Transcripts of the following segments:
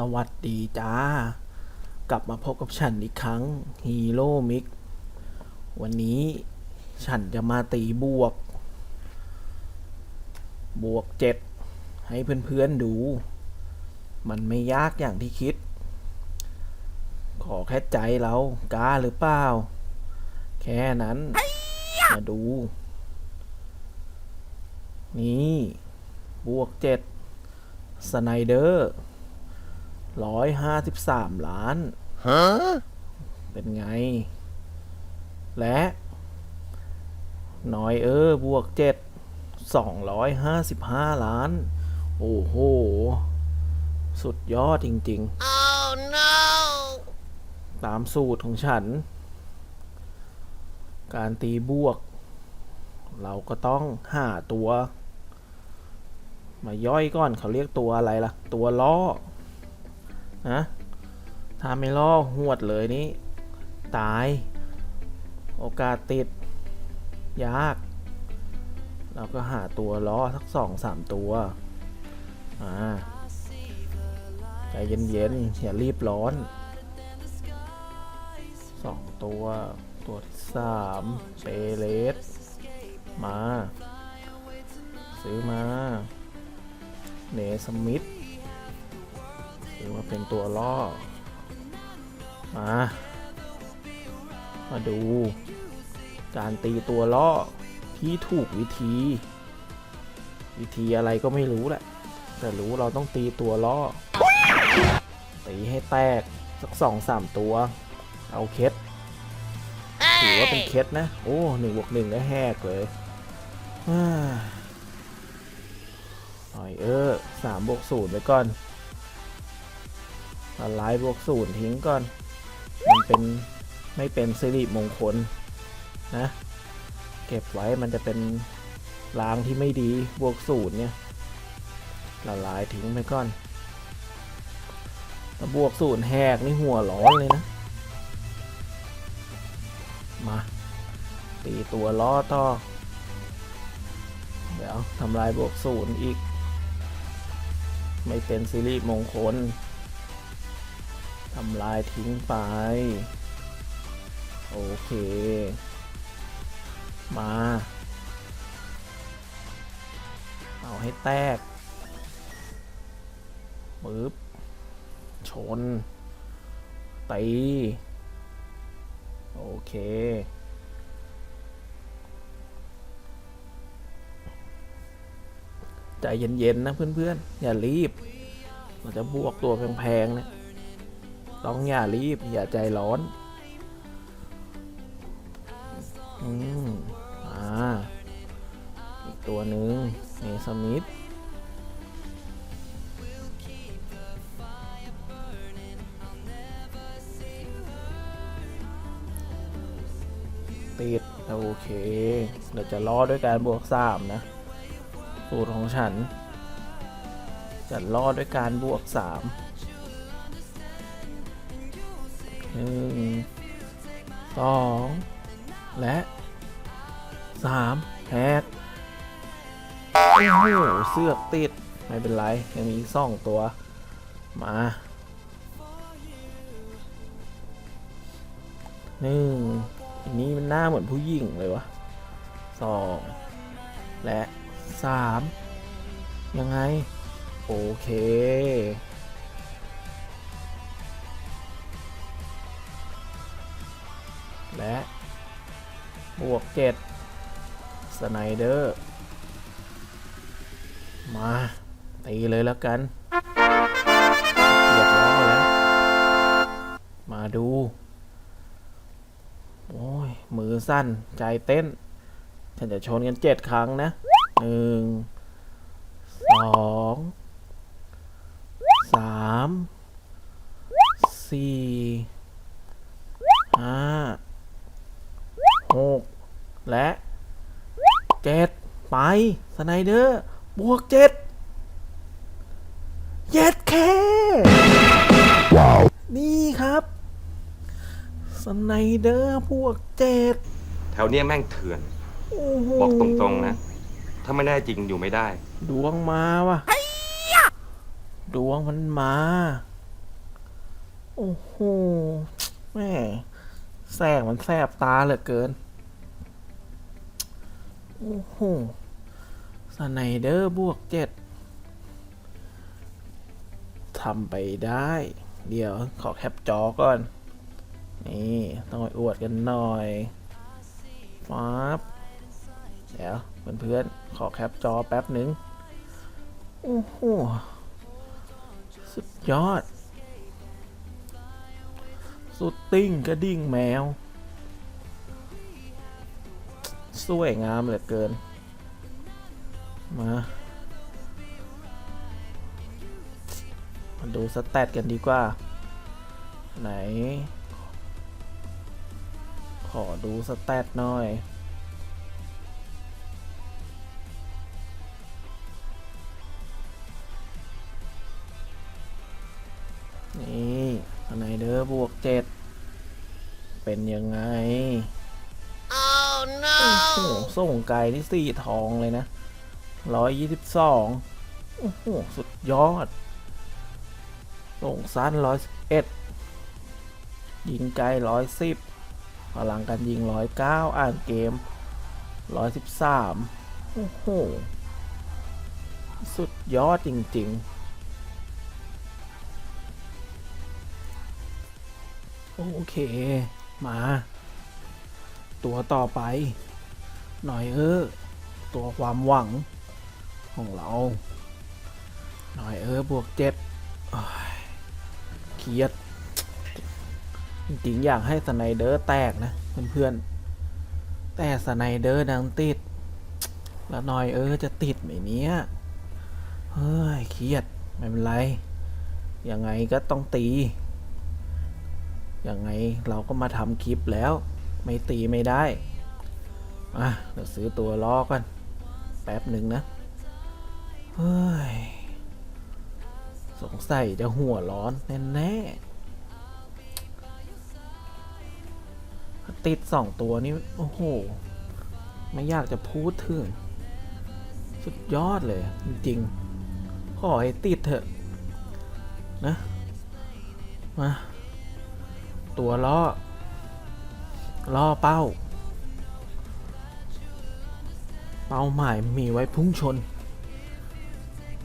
สวัสดีจ้า กลับมาพบกับฉันอีกครั้งฮีโร่มิกวันนี้ฉันจะมาตีบวก บวกเจ็ด ให้เพื่อนๆดู มันไม่ยากอย่างที่คิด ขอแค่ใจเรากล้าหรือเปล่า แค่นั้น มาดู นี่ บวกเจ็ดสไนเดอร์ร้อยห้าสิบสามล้านเป็นไง และน้อยเออบวกเจ็ดสองร้อยห้าสิบห้าล้าน โอ้โห สุดยอดจริง Oh no! ๆตามสูตรของฉัน การตีบวก เราก็ต้องหาตัว มาย่อยก่อนเขาเรียกตัวอะไรล่ะ ตัวล่อนะถ้าไม่ล่อหวดเลยนี่ ตาย โอกาสติด ยาก เราก็หาตัวล้อสักสองสามตัว อ่าใจเย็นๆอย่ารีบร้อนสองตัวตัวที่สามเปเลสมา ซื้อมาเนสมิธซื้อมาเป็นตัวล่อ มา มาดู การตีตัวล่อที่ถูกวิธี วิธีอะไรก็ไม่รู้แหละ แต่รู้เราต้องตีตัวล่อ ตีให้แตก สักสองสามตัว เอาเคสถือว่าเป็นเคสนะ โอ้หนึ่งบวกหนึ่งก็แหกเลยหน่อยเออสามบวกศูนย์ไปก่อนละลายบวกศูนย์ทิ้งก่อน มันเป็นไม่เป็นสิริมงคลนะ เก็บไว้มันจะเป็นลางที่ไม่ดีบวกศูนย์เนี่ย ละลายทิ้งไปก่อนถ้าบวกศูนย์แหกนี่หัวร้อนเลยนะ มา ตีตัวล้อต่อ เดี๋ยวทำลายบวกศูนย์อีก ไม่เป็นสิริมงคลทำลายทิ้งไป โอเค มา เอาให้แตก ปึ๊บชนตีโอเค ใจเย็น ๆ นะเพื่อน ๆ อย่ารีบ เราจะบวกตัวแพง ๆ เนะต้องอย่ารีบ อย่าใจร้อน อืม อ่า อีกตัวหนึ่งเนสมิธ โอเคเราจะล้อด้วยการบวกสามนะ สูตรของฉัน จะล่อด้วยการบวกสามหนึ่งสองและสามแฮกโอ้โหเสือกติด ไม่เป็นไร ยังมีอีกสองตัว มาหนึ่ง อันนี้มันหน้าเหมือนผู้หญิงเลยวะสองและสามยังไง โอเคและบวกเจ็ดสไนเดอร์ มา ตีเลยแล้วกันเรียบร้อยแล้ว มาดู โอ้ย มือสั้น ใจเต้น ฉันจะชนกันเจ็ดครั้งนะหนึ่งสองสามสี่ห้าหกและเจ็ดไปสไนเดอร์ บวกเจ็ดเย็ดแค่นี่ครับ สไนเดอร์พวกเจ็ดแถวเนี้ยแม่งเถื่อนโอ้โหบอกตรงๆนะ ถ้าไม่แน่จริงอยู่ไม่ได้ ดวงมาว่ะดวงมันมา โอ้โหแม่แสงมันแสบตาเหลือเกิน โอ้โหสไนเดอร์บวกเจ็ดทำไปได้ เดี๋ยวขอแคปจอก่อน นี่ต้องไปอวดกันหน่อยฟับเดี๋ยวเพื่อนๆขอแคปจอแป๊บหนึ่งโอ้โหสุดยอด สุดติ้งกระดิ่งแมว สวยงามเหลือเกิน มา มาดูสแตทกันดีกว่า ไหน อดูสแตทหน่อย นี่สไนเดอร์บวกเจ็ด เป็นยังไง Oh โอ้โห no! ส่งไกลที่สี่ทองเลยนะร้อยยี่สิบสองโอ้โห สุดยอด ส่งสั้นร้อยสิบเอ็ดยิงไกลร้อยสิบ พลังการยิงร้อยเก้าอ่านเกมร้อยสิบสามโอ้โห สุดยอดจริง ๆ โอเค มา ตัวต่อไป หน่อยเออ ตัวความหวัง ของเรา หน่อยเออบวกเจ็ดโอ้ยเครียด จริงๆอยากให้สไนเดอร์แตกนะเพื่อนๆ แต่สไนเดอร์ดังติดแล้วหน่อยเออจะติดไหมเนี้ยเฮ้ยเครียดไม่เป็นไร ยังไงก็ต้องตี ยังไงเราก็มาทำคลิปแล้ว ไม่ตีไม่ได้ อะเดี๋ยวซื้อตัวล้อกัน แป๊บหนึ่งนะ เฮ้ย สงสัยจะหัวร้อนแน่ๆ ติดสองตัวนี้ โอ้โห ไม่อยากจะพูดถึง สุดยอดเลย จริงๆ ขอให้ติดเถอะ นะ มา ตัวล้อล่อเป้า เป้าหมายมีไว้พุ่งชน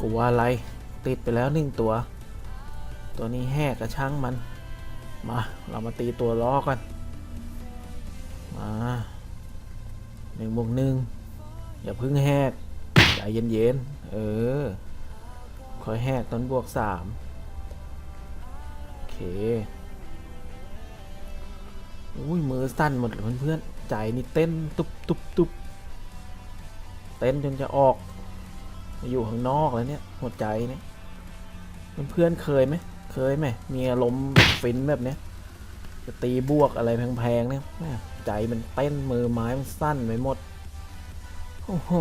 กูว่าอะไร ติดไปแล้วหนึ่งตัว ตัวนี้แหกกระช่างมัน มา เรามาตีตัวล้อกัน นึ่งบวกหนึ่งอย่าพึ่งแหกใจเย็นๆเออคอยแหกตอนบวกสามโอเคอุ้ยมือสั่นหมดเลยเพื่อนๆใจนี่เต้นตุบตุบตุบเต้นจนจะออกมาอยู่ข้างนอกแล้วเนี่ยหัวใจเนี่ยเพื่อนๆเคยไหมเคยไหมมีอารมณ์ฟินแบบเนี้ยจะตีบวกอะไรแพงๆเนี่ย ใจมันเต้นมือไม้มันสั้นไปหมด โอ้โห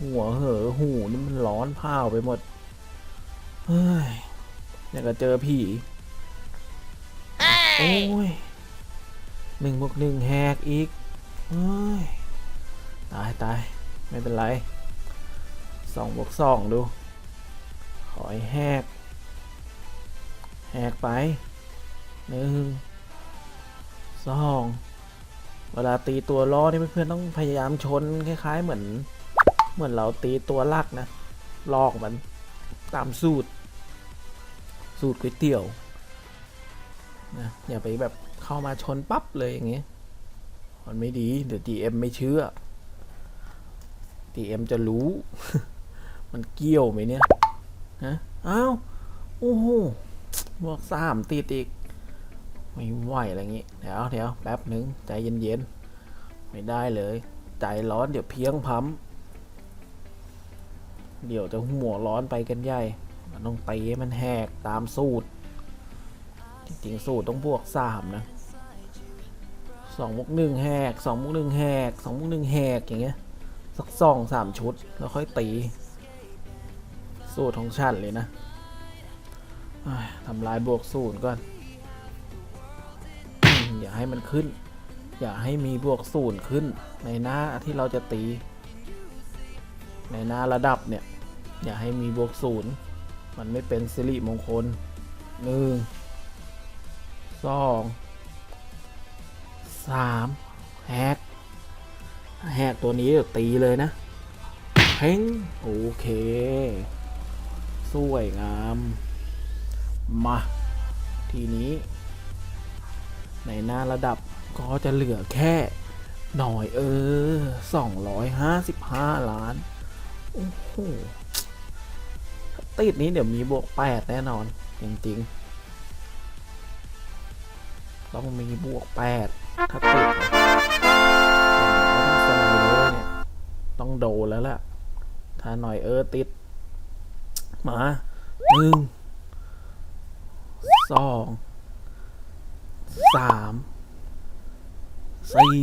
หัวเหอหูนี่มันร้อนเผาไปหมด เฮ้ยอยากจะเจอผีโอ้ยหนึ่งบวกหนึ่งแหกอีกเอ้ยตายตายไม่เป็นไรสองบวกสองดู ขอให้แหก แหกไปหนึ่ง สองเวลาตีตัวล้อนี่เพื่อนๆต้องพยายามชนคล้าย ๆ เหมือน เหมือนเราตีตัวลักนะลอกมันตามสูตร สูตรก๋วยเตี๋ยวนะอย่าไปแบบเข้ามาชนปั๊บเลยอย่างเงี้ยมันไม่ดีเดี๋ยว GM ไม่เชื่อ GM จะรู้ มันเกี่ยวไหมเนี่ยฮะอ้าวโอ้โหบวกสามติดอีก ไม่ไหวอะไรอย่างงี้ เดี๋ยวเดี๋ยวแป๊บหนึ่งใจเย็นๆ ไม่ได้เลย ใจร้อนเดี๋ยวเพียงพัมเดี๋ยวจะหัวร้อนไปกันใหญ่ มันต้องตีให้มันแหกตามสูตร จริงๆ สูตรต้องบวกสามนะสองบวกหนึ่งแหกสองบวกหนึ่งแหกสองบวกหนึ่งแหกอย่างเงี้ย สักสองสามชุด แล้วค่อยตี สูตรของฉันเลยนะทำลายบวกศูนย์ก่อน ให้มันขึ้น อย่าให้มีบวกศูนย์ขึ้น ในหน้าที่เราจะตี ในหน้าระดับเนี่ย อย่าให้มีบวกศูนย์มันไม่เป็นสิริมงคลหนึ่งสองสามแฮกแฮกตัวนี้ตีเลยนะเฮ้งโอเค สวยงาม มา ทีนี้ ในหน้าระดับก็จะเหลือแค่หน่อยเออ 255 ล้าน โอ้โหติดนี้เดี๋ยวมีบวก 8 แน่นอน จริงๆ ต้องมีบวก 8 ถ้าติดต้องสไลเดอร์เนี่ย ต้องโดนแล้วล่ะ ถ้าหน่อยเออติด มาหนึ่งสอง สามสี่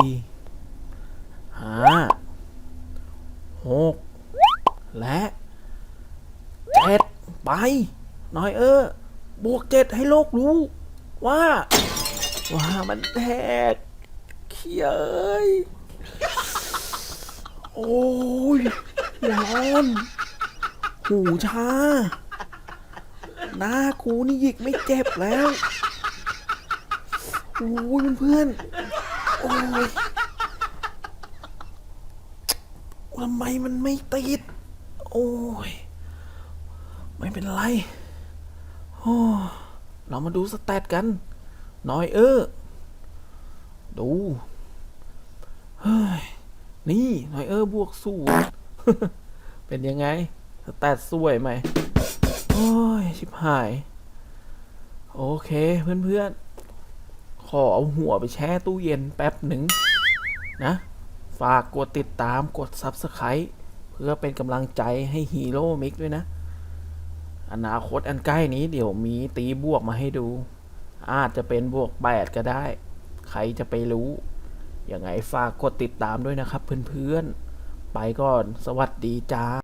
ห้าหกและเจ็ดไปหน่อยเออบวกเจ็ดให้โลกรู้ ว่า ว่ามันแทกเขียเอ้ยโอ้ยร้อนหูชาหน้ากูนี่หยิกไม่เจ็บแล้ว โอ้ยเพื่อนโอ้ยทำไมมันไม่ติด โอ้ย ไม่เป็นไรโอ้เรามาดูสแตทกัน น้อยเออ ดู เฮ้ย นี่ น้อยเออบวกศูนย์เป็นยังไง สแตทสวยไหม โอ้ย ชิบหาย โอเคเพื่อนๆ ขอเอาหัวไปแช่ตู้เย็นแป๊บหนึ่งนะ ฝากกดติดตามกด Subscribe เพื่อเป็นกำลังใจให้ฮีโร่มิกด้วยนะ อนาคตอันใกล้นี้เดี๋ยวมีตีบวกมาให้ดู อาจจะเป็นบวก 8 ก็ได้ ใครจะไปรู้ ยังไงฝากกดติดตามด้วยนะครับเพื่อนๆ ไปก่อนสวัสดีจ้า